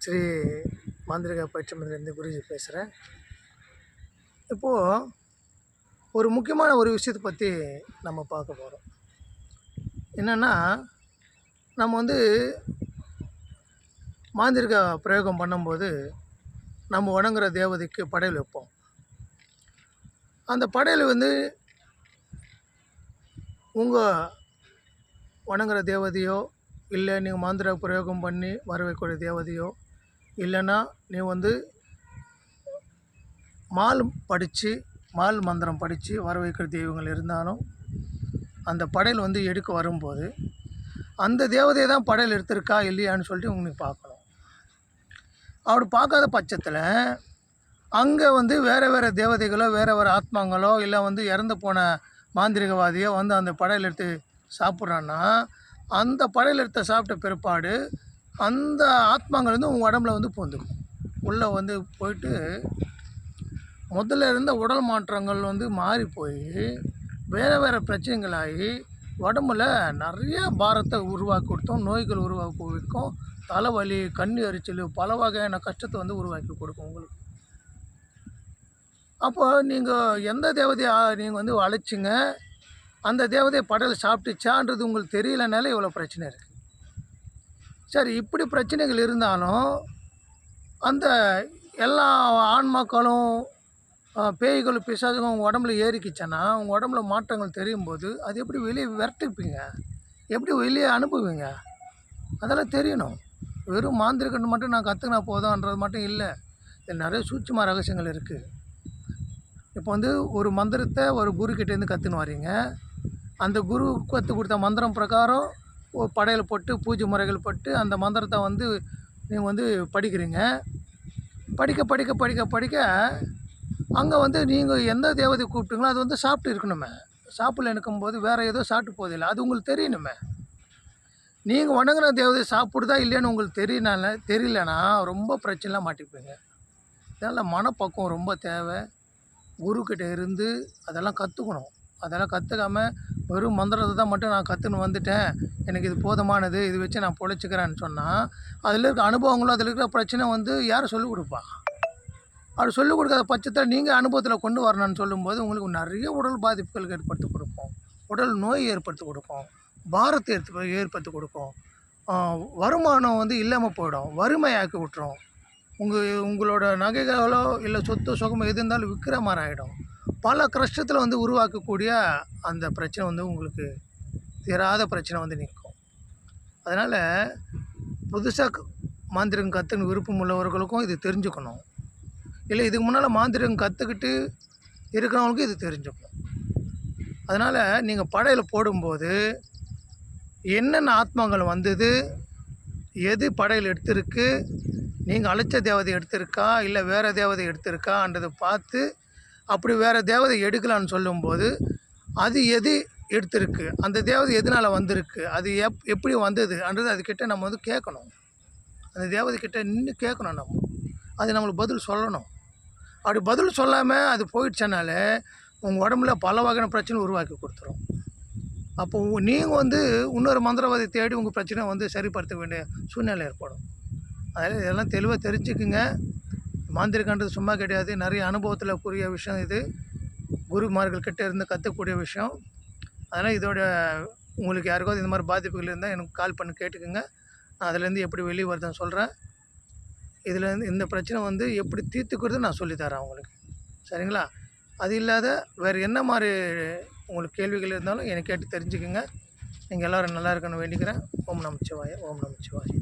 ஸ்ரீ மாந்திரிக பயிற்சி மந்திரிலேருந்து குருஜி பேசுகிறேன் இப்போது ஒரு முக்கியமான ஒரு விஷயத்தை பற்றி நம்ம பார்க்க போகிறோம் என்னென்னா நம்ம வந்து மாந்திரிக பிரயோகம் பண்ணும்போது நம்ம வணங்குற தேவதைக்கு படையல் வைப்போம். அந்த படையல் வந்து உங்கள் வணங்குற தேவதையோ இல்லை நீங்கள் மாந்திர பிரயோகம் பண்ணி வரவைக்கூடிய தேவதையோ இல்லைன்னா நீ வந்து மால் படித்து மால் மந்திரம் படித்து வர வைக்கிற தெய்வங்கள் இருந்தாலும் அந்த படையல் வந்து எடுக்க வரும்போது அந்த தேவதையை தான் படையல் எடுத்திருக்கா இல்லையான்னு சொல்லிட்டு உங்களுக்கு பார்க்கணும். அப்படி பார்க்காத பட்சத்தில் அங்கே வந்து வேறு வேறு தேவதைகளோ வேறு வேறு ஆத்மாங்களோ இல்லை வந்து இறந்து போன மாந்திரிகவாதியோ வந்து அந்த படையல் எடுத்து சாப்பிட்றான்னா அந்த படையல் எடுத்த சாப்பிட்ட பிற்பாடு அந்த ஆத்மாங்கள் வந்து உங்கள் உடம்புல வந்து பூந்துக்கும் உள்ளே வந்து போயிட்டு முதல்ல இருந்த உடல் மாற்றங்கள் வந்து மாறி போய் வேறு வேறு பிரச்சனைகளாகி உடம்புல நிறைய பாரத்தை உருவாக்கி கொடுத்தோம் நோய்கள் உருவாக்கி வைக்கும் தலைவலி கண்ணு எரிச்சல் பல வகையான கஷ்டத்தை வந்து உருவாக்கி கொடுக்கும் உங்களுக்கு. அப்போ நீங்கள் எந்த தேவதையை நீங்கள் வந்து அழைச்சிங்க அந்த தேவதையை படல் சாப்பிட்டுச்சான்றது உங்களுக்கு தெரியலனால இவ்வளோ பிரச்சனை இருக்குது சரி இப்படி பிரச்சனைகள் இருந்தாலும் அந்த எல்லா ஆன்மாக்களும் பேய்களும் பிசாசுகளும் உங்கள் உடம்புல ஏறிக்கிச்சேன்னா உங்கள் உடம்புல மாற்றங்கள் தெரியும் போது அது எப்படி வெளியே விரட்டிப்பீங்க எப்படி வெளியே அனுப்புவீங்க? அதெல்லாம் தெரியணும். வெறும் மாந்திரிகன் மட்டும் நான் கற்றுக்கினா போதும்ன்றது மட்டும் இல்லை. இதில் நிறைய சூட்சமாக ரகசியங்கள் இருக்குது இப்போ வந்து ஒரு மந்திரத்தை ஒரு குரு கிட்டேருந்து கற்றுன்னு வரீங்க அந்த குரு கற்றுக் கொடுத்த மந்திரம் பிரகாரம் படையல் போட்டு பூஜை முறைகள் போட்டு அந்த மந்திரத்தை வந்து நீங்கள் வந்து படிக்கிறீங்க. படிக்க படிக்க படிக்க படிக்க அங்கே வந்து நீங்கள் எந்த தேவதை கூப்பிட்டீங்களோ அது வந்து சாப்பிட்டு இருக்கணுமே. சாப்பிடல இருக்கும்போது வேறு ஏதோ சாப்பிட்டு போதில்லை. அது உங்களுக்கு தெரியணுமே. நீங்கள் வணங்கின தேவதை சாப்பிடுதா இல்லைன்னு உங்களுக்கு தெரியனால தெரியலனா ரொம்ப பிரச்சனைலாம் மாட்டிப்பீங்க. இதனால் மனப்பக்குவம் ரொம்ப தேவை. குருக்கிட்ட இருந்து அதெல்லாம் கற்றுக்கணும் அதெல்லாம் கற்றுக்காம வெறும் மந்திரத்தை தான் மட்டும் நான் கற்றுன்னு வந்துட்டேன். எனக்கு இது போதுமானது இது வச்சு நான் பொழைச்சிக்கிறேன்னு சொன்னால் அதில் இருக்க அனுபவங்களும் அதில் இருக்கிற பிரச்சனை வந்து யார் சொல்லிக் கொடுப்பா? அப்படி சொல்லிக் கொடுக்காத பட்சத்தில் நீங்கள் அனுபவத்தில் கொண்டு வரணும்னு சொல்லும்போது உங்களுக்கு நிறைய உடல் பாதிப்புகள் ஏற்படுத்தி கொடுப்போம் உடல் நோய் ஏற்படுத்தி கொடுக்கும். பாரத்தை ஏற்ப ஏற்படுத்தி கொடுக்கும். வருமானம் வந்து இல்லாமல் போயிடும். வறுமையாக்கி விட்டுரும். உங்கள் உங்களோட நகைகளோ இல்லை சொத்து சுகமோ எது இருந்தாலும் விற்கிற மாதிரி ஆகிடும் பல கஷ்டத்தில் வந்து உருவாக்கக்கூடிய அந்த பிரச்சனை வந்து உங்களுக்கு தீராத பிரச்சனை வந்து நிற்கும். அதனால் புதுசாக மாந்திரிகம் கற்றுன்னு விருப்பம் உள்ளவர்களுக்கும் இது தெரிஞ்சுக்கணும். இல்லை இதுக்கு முன்னால் மாந்திரிகம் கற்றுக்கிட்டு இருக்கிறவங்களுக்கும் இது தெரிஞ்சுக்கணும். அதனால் நீங்கள் படையில் போடும்போது என்னென்ன ஆத்மாக்கள் வந்தது எது படையில் எடுத்திருக்கு நீங்கள் அழைச்ச தேவதை எடுத்திருக்கா இல்லை வேறு தேவதை எடுத்திருக்கான்றதை பார்த்து அப்படி வேறு தேவதை எடுக்கலான்னு சொல்லும்போது அது எது எடுத்திருக்கு? அந்த தேவதை எதனால் வந்திருக்கு? அது எப் எப்படி வந்ததுன்றது அதுக்கிட்ட நம்ம வந்து கேட்கணும். அந்த தேவதைக்கிட்ட நின்று கேட்கணும் நம்ம. அது நம்மளுக்கு பதில் சொல்லணும். அப்படி பதில் சொல்லாமல் அது போயிடுச்சனாலே உங்கள் உடம்புல பல வகையான பிரச்சனை உருவாக்கி கொடுத்துரும். அப்போ நீங்கள் வந்து இன்னொரு மந்திரவாதி தேடி உங்கள் பிரச்சனை வந்து சரிப்படுத்த வேண்டிய சூழ்நிலை ஏற்படும். அதனால் இதெல்லாம் தெளிவாக தெரிஞ்சுக்குங்க. மாந்திரிகன்றது சும்மா கிடையாது. நிறைய அனுபவத்தில் கூறிய விஷயம் இது. குருமார்கள்கிட்ட இருந்து கற்றுக்கூடிய விஷயம். அதனால் இதோட உங்களுக்கு யாருக்காவது இந்த மாதிரி பாதிப்புகள் இருந்தால் எனக்கு கால் பண்ணி கேட்டுக்கோங்க. நான் அதுலேருந்து எப்படி வெளியே வருதுன்னு சொல்கிறேன் இதுலேருந்து இந்த பிரச்சனை வந்து எப்படி தீர்த்துக்கிறது நான் சொல்லித்தரேன் உங்களுக்கு. சரிங்களா? அது இல்லாத வேறு என்ன மாதிரி உங்களுக்கு கேள்விகள் இருந்தாலும் என்னை கேட்டு தெரிஞ்சுக்கோங்க. நீங்கள் எல்லோரும் நல்லா இருக்கணும்னு வேண்டிக்கிறேன். ஓம் நமச்சிவாய ஓம் நமச்சிவாய.